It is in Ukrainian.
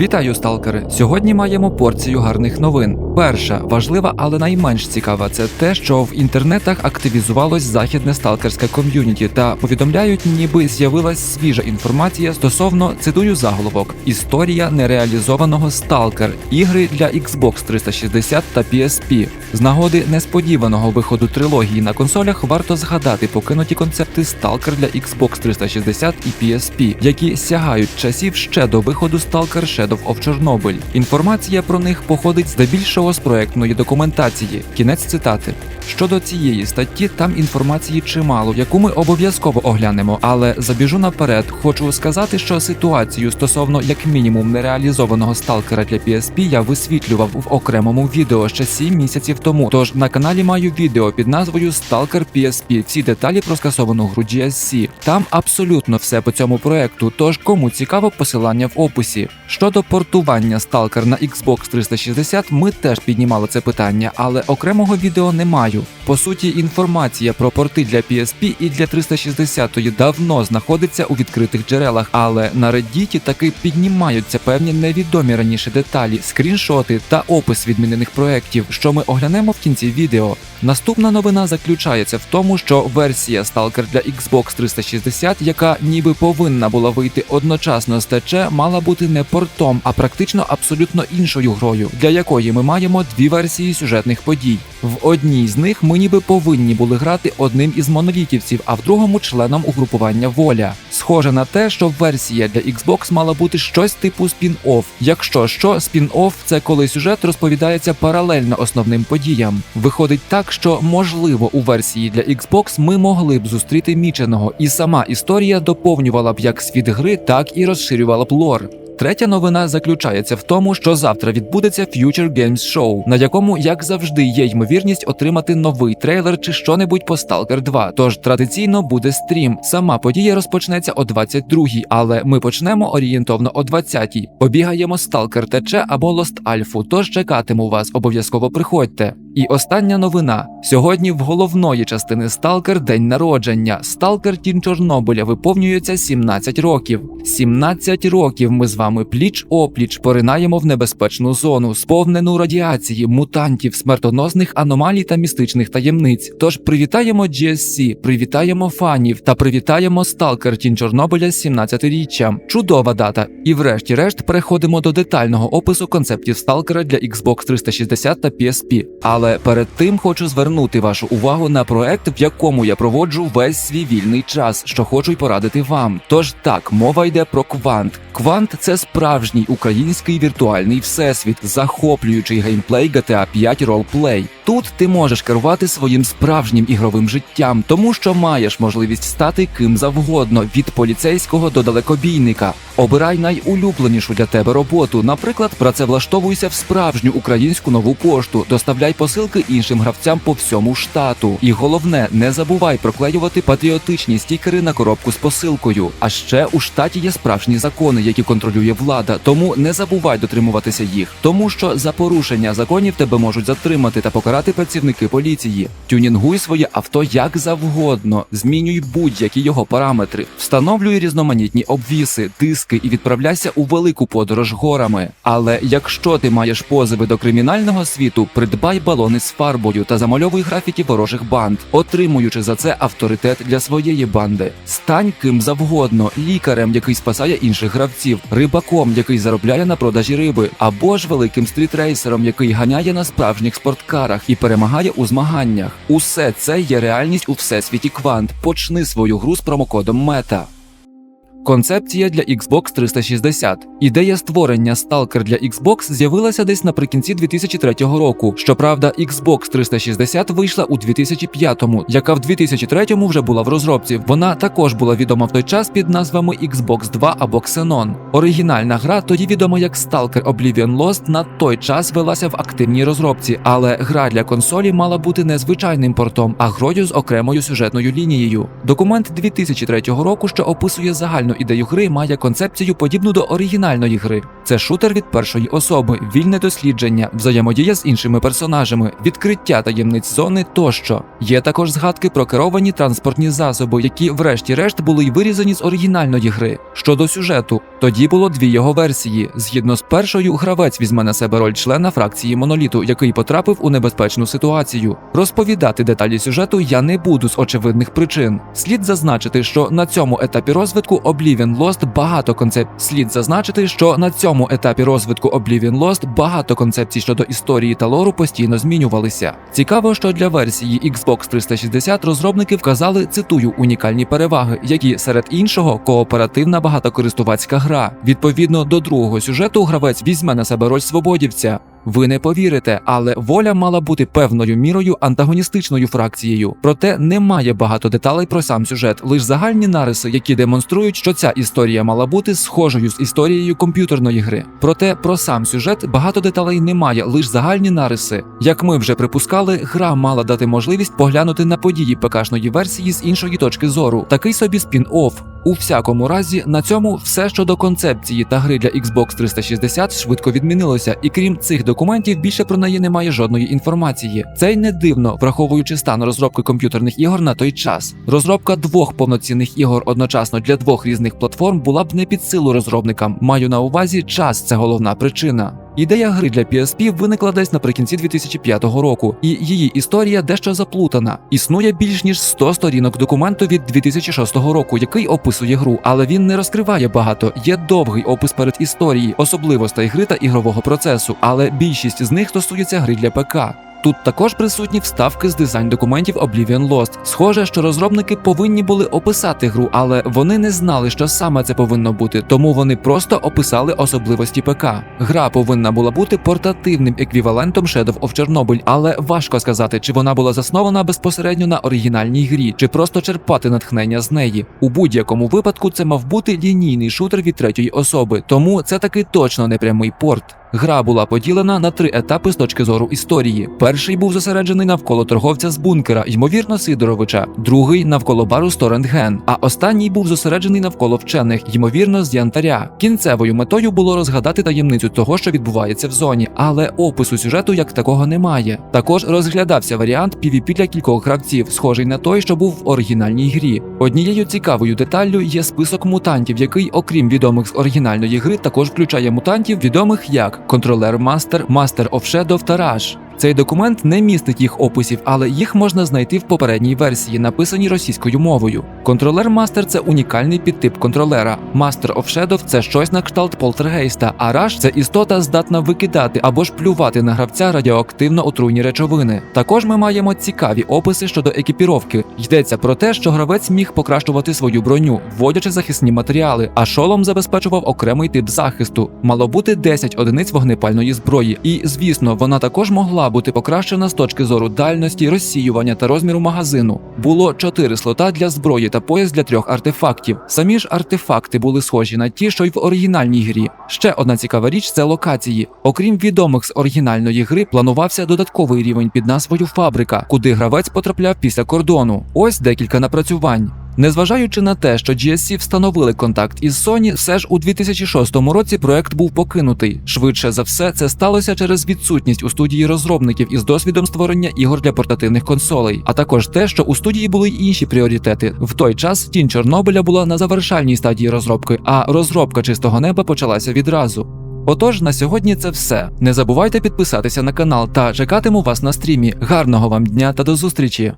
Вітаю, сталкери! Сьогодні маємо порцію гарних новин. Перша важлива, але найменш цікава, це те, що в інтернетах активізувалось західне сталкерське ком'юніті та повідомляють, ніби з'явилась свіжа інформація стосовно цитую заголовок: історія нереалізованого сталкер, ігри для Xbox 360 та PSP. З нагоди несподіваного виходу трилогії на консолях варто згадати покинуті концепти Stalker для Xbox 360 і PSP, які сягають часів ще до виходу Stalker Shadow of Chernobyl. Інформація про них походить здебільшого з проектної документації. Кінець цитати. Щодо цієї статті, там інформації чимало, яку ми обов'язково оглянемо. Але забіжу наперед, хочу сказати, що ситуацію стосовно як мінімум нереалізованого сталкера для PSP я висвітлював в окремому відео ще 7 місяців тому. Тож на каналі маю відео під назвою Stalker PSP. Всі деталі про скасовану гру GSC. Там абсолютно все по цьому проекту. Тож кому цікаво, посилання в описі. Щодо портування Stalker на Xbox 360, ми теж піднімали це питання, але окремого відео не маю. По суті, інформація про порти для PSP і для 360 давно знаходиться у відкритих джерелах, але на Reddit таки піднімаються певні невідомі раніше деталі, скріншоти та опис відмінених проєктів, що ми оглянемо в кінці відео. Наступна новина заключається в тому, що версія Stalker для Xbox 360, яка ніби повинна була вийти одночасно з ТЧ, мала бути не портом, а практично абсолютно іншою грою, для якої ми маємо дві версії сюжетних подій. В одній з них ми ніби повинні були грати одним із монолітівців, а в другому членом угрупування Воля. Схоже на те, що версія для Xbox мала бути щось типу спін-офф. Якщо що, спін-офф – це коли сюжет розповідається паралельно основним подіям. Виходить так, що можливо у версії для Xbox ми могли б зустріти міченого, і сама історія доповнювала б як світ гри, так і розширювала б лор. Третя новина заключається в тому, що завтра відбудеться Future Games Show, на якому, як завжди, є ймовірність отримати новий трейлер чи що-небудь по Stalker 2. Тож традиційно буде стрім. Сама подія розпочнеться о 22-й, але ми почнемо орієнтовно о 20-й. Побігаємо Stalker ТЧ або Lost Alpha, тож чекатиму вас, обов'язково приходьте. І остання новина: сьогодні в головної частини Сталкер день народження. Сталкер Тін Чорнобиля виповнюється 17 років. 17 років ми з вами пліч опліч поринаємо в небезпечну зону, сповнену радіації, мутантів, смертоносних аномалій та містичних таємниць. Тож привітаємо GSC, привітаємо фанів та привітаємо Сталкер Тін Чорнобиля з 17-річчям. Чудова дата. І врешті-решт переходимо до детального опису концептів Сталкера для Xbox 360 та PSP. Але перед тим хочу звернути вашу увагу на проект, в якому я проводжу весь свій вільний час, що хочу й порадити вам. Тож так, мова йде про квант. Квант це справжній український віртуальний всесвіт, захоплюючий геймплей GTA 5 ролплей. Тут ти можеш керувати своїм справжнім ігровим життям, тому що маєш можливість стати ким завгодно від поліцейського до далекобійника. Обирай найулюбленішу для тебе роботу. Наприклад, працевлаштовуйся в справжню українську нову пошту, доставляй посилки іншим гравцям по всьому штату. І головне, не забувай проклеювати патріотичні стікери на коробку з посилкою. А ще у штаті є справжні закони, які контролює влада. Тому не забувай дотримуватися їх, тому що за порушення законів тебе можуть затримати та покарати працівники поліції. Тюнінгуй своє авто як завгодно, змінюй будь-які його параметри, встановлюй різноманітні обвіси, диски і відправляйся у велику подорож горами. Але якщо ти маєш позиви до кримінального світу, придбай балони з фарбою та замальовуй графіті ворожих банд, отримуючи за це авторитет для своєї банди. Стань ким завгодно, лікарем, який спасає інших гравців, рибаком, який заробляє на продажі риби, або ж великим стрітрейсером, який ганяє на справжніх спорткарах і перемагає у змаганнях. Усе це є реальність у всесвіті квант. Почни свою гру з промокодом мета. Концепція для Xbox 360. Ідея створення Stalker для Xbox з'явилася десь наприкінці 2003 року. Щоправда, Xbox 360 вийшла у 2005-му, яка в 2003-му вже була в розробці. Вона також була відома в той час під назвами Xbox 2 або Xenon. Оригінальна гра, тоді відома як Stalker Oblivion Lost, на той час велася в активній розробці, але гра для консолі мала бути не звичайним портом, а грою з окремою сюжетною лінією. Документ 2003 року, що описує загальну візуальну ідею гри має концепцію подібну до оригінальної гри. Це шутер від першої особи, вільне дослідження, взаємодія з іншими персонажами, відкриття таємниць зони тощо. Є також згадки про керовані транспортні засоби, які, врешті-решт, були й вирізані з оригінальної гри. Щодо сюжету, тоді було дві його версії. Згідно з першою, гравець візьме на себе роль члена фракції моноліту, який потрапив у небезпечну ситуацію. Розповідати деталі сюжету я не буду з очевидних причин. Слід зазначити, що на цьому етапі розвитку Oblivion Lost багато концепт. Слід зазначити, що на цьому етапі розвитку Oblivion Lost багато концепцій щодо історії та лору постійно змінювалися. Цікаво, що для версії Xbox 360 розробники вказали цитую унікальні переваги, які серед іншого кооперативна багатокористувацька гра. Відповідно до другого сюжету, гравець візьме на себе роль свободівця. Ви не повірите, але воля мала бути певною мірою антагоністичною фракцією. Проте немає багато деталей про сам сюжет, лише загальні нариси, які демонструють, що ця історія мала бути схожою з історією комп'ютерної гри. Проте про сам сюжет багато деталей немає, лише загальні нариси. Як ми вже припускали, гра мала дати можливість поглянути на події ПКшної версії з іншої точки зору, такий собі спін-офф. У всякому разі, на цьому все щодо концепції та гри для Xbox 360 швидко відмінилося, і крім цих документів, більше про неї немає жодної інформації. Це й не дивно, враховуючи стан розробки комп'ютерних ігор на той час. Розробка двох повноцінних ігор одночасно для двох різних платформ була б не під силу розробникам. Маю на увазі час це головна причина. Ідея гри для PSP виникла десь наприкінці 2005 року, і її історія дещо заплутана. Існує більш ніж 100 сторінок документу від 2006 року, який описує гру, але він не розкриває багато. Є довгий опис перед історії, особливостей гри та ігрового процесу, але більшість з них стосується гри для ПК. Тут також присутні вставки з дизайн документів Oblivion Lost. Схоже, що розробники повинні були описати гру, але вони не знали, що саме це повинно бути, тому вони просто описали особливості ПК. Гра повинна була бути портативним еквівалентом Shadow of Chernobyl, але важко сказати, чи вона була заснована безпосередньо на оригінальній грі, чи просто черпати натхнення з неї. У будь-якому випадку це мав бути лінійний шутер від третьої особи, тому це таки точно не прямий порт. Гра була поділена на три етапи з точки зору історії. Перший був зосереджений навколо торговця з бункера, ймовірно, Сидоровича, другий навколо бару Сторентген, а останній був зосереджений навколо вчених, ймовірно, з янтаря. Кінцевою метою було розгадати таємницю того, що відбувається в зоні, але опису сюжету як такого немає. Також розглядався варіант PvP для кількох гравців, схожий на той, що був в оригінальній грі. Однією цікавою деталлю є список мутантів, який, окрім відомих з оригінальної гри, також включає мутантів, відомих як контролер Master, Master of Shadow та Rush. Цей документ не містить їх описів, але їх можна знайти в попередній версії, написаній російською мовою. Контролер Мастер це унікальний підтип контролера. Master of Shadow – це щось на кшталт полтергейста, а Rush – це істота здатна викидати або ж плювати на гравця радіоактивно отруйні речовини. Також ми маємо цікаві описи щодо екіпіровки. Йдеться про те, що гравець міг покращувати свою броню, вводячи захисні матеріали, а шолом забезпечував окремий тип захисту. Мало бути 10 одиниць вогнепальної зброї, і звісно, вона також могла бути покращена з точки зору дальності, розсіювання та розміру магазину. Було 4 слота для зброї та пояс для трьох артефактів. Самі ж артефакти були схожі на ті, що й в оригінальній грі. Ще одна цікава річ це локації. Окрім відомих з оригінальної гри, планувався додатковий рівень під назвою Фабрика, куди гравець потрапляв після кордону. Ось декілька напрацювань. Незважаючи на те, що GSC встановили контакт із Sony, все ж у 2006 році проект був покинутий. Швидше за все, це сталося через відсутність у студії розробників із досвідом створення ігор для портативних консолей, а також те, що у студії були й інші пріоритети. В той час тінь Чорнобиля була на завершальній стадії розробки, а розробка чистого неба почалася відразу. Отож, на сьогодні це все. Не забувайте підписатися на канал та чекатиму вас на стрімі. Гарного вам дня та до зустрічі!